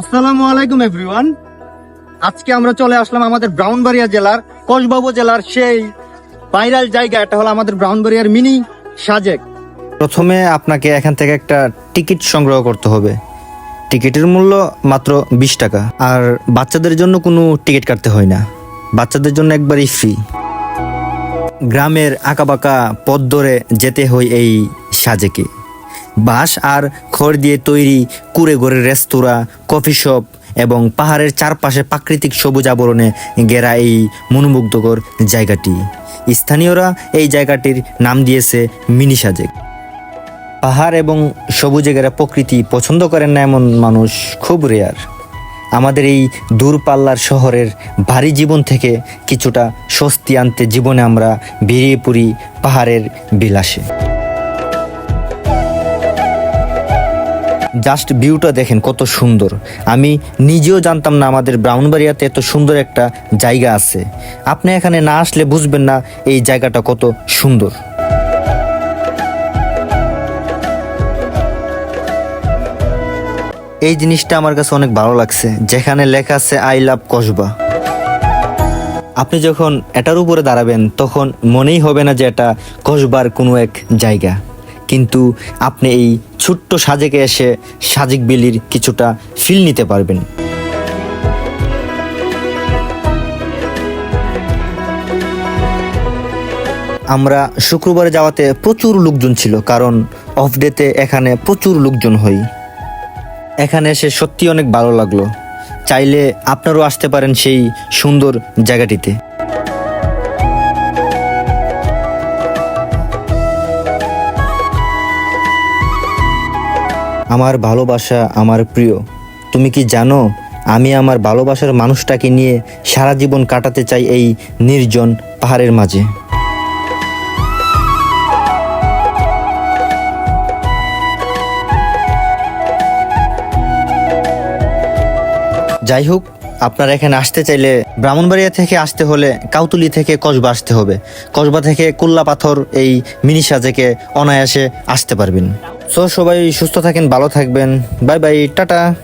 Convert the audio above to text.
আসসালামু আলাইকুম এভরিওয়ান আজকে আমরা চলে আসলাম আমাদের ব্রাউনবাড়িয়া জেলার, কসবাবু জেলার সেই ভাইরাল জায়গা, এটা হলো আমাদের ব্রাউনবাড়িয়ার মিনি সাজেক। প্রথমে আপনাকে এখান থেকে একটা টিকিট সংগ্রহ করতে হবে। টিকিটের মূল্য মাত্র বিশ টাকা। আর বাচ্চাদের জন্য কোনো টিকিট কাটতে হয় না। বাচ্চাদের জন্য একবারই ফ্রি গ্রামের আঁকাবাঁকা পথ ধরে যেতে হয় এই সাজেকে। বাঁশ আর খড় দিয়ে তৈরি কুড়ে ঘরের রেস্তোরাঁ, কফি শপ এবং পাহাড়ের চারপাশে প্রাকৃতিক সবুজ আবরণে ঘেরা এই মনোমুগ্ধকর জায়গাটি। স্থানীয়রা এই জায়গাটির নাম দিয়েছে মিনি সাজেক। পাহাড় এবং সবুজে ঘেরা প্রকৃতি পছন্দ করেন না এমন মানুষ খুব রেয়ার আমাদের এই দূরপাল্লার শহরের ভারী জীবন থেকে কিছুটা স্বস্তি আনতে জীবনে আমরা বেরিয়ে পড়ি পাহাড়ের বিলাসে। জাস্ট ভিউটা দেখেন কত সুন্দর। আমি নিজেও জানতাম না আমাদের ব্রাউনবাড়িয়াতে এত সুন্দর একটা জায়গা আছে। আপনি এখানে না আসলে বুঝবেন না এই জায়গাটা কত সুন্দর। এই জিনিসটা আমার কাছে অনেক ভালো লাগছে। যেখানে লেখা আছে, আই লাভ কসবা। আপনি যখন এটার উপরে দাঁড়াবেন, তখন মনেই হবে না যে এটা কসবার কোনো এক জায়গা। কিন্তু আপনি এই ছোট্ট সাজেকে এসে সাজেক বেলির কিছুটা ফিল নিতে পারবেন। আমরা শুক্রবারে যাওয়াতে প্রচুর লোকজন ছিল, কারণ অফ ডেতে এখানে প্রচুর লোকজন হই। এখানে এসে সত্যি অনেক ভালো লাগল। চাইলে আপনারও আসতে পারেন সেই সুন্দর জায়গাটিতে। আমার ভালোবাসা আমার প্রিয়। তুমি কি জানো, আমি আমার ভালোবাসার মানুষটাকে নিয়ে সারা জীবন কাটাতে চাই এই নির্জন পাহাড়ের মাঝে। যাই হোক আপনারা এখানে আসতে চাইলে ব্রাহ্মণবাড়িয়া থেকে আসতে হলে কাউতুলি থেকে কসবা আসতে হবে। কসবা থেকে কুল্লা পাথর এই মিনি সাজেকে অনায়াসে আসতে পারবেন। সো সবাই সুস্থ থাকেন, ভালো থাকবেন। Bye bye, tata.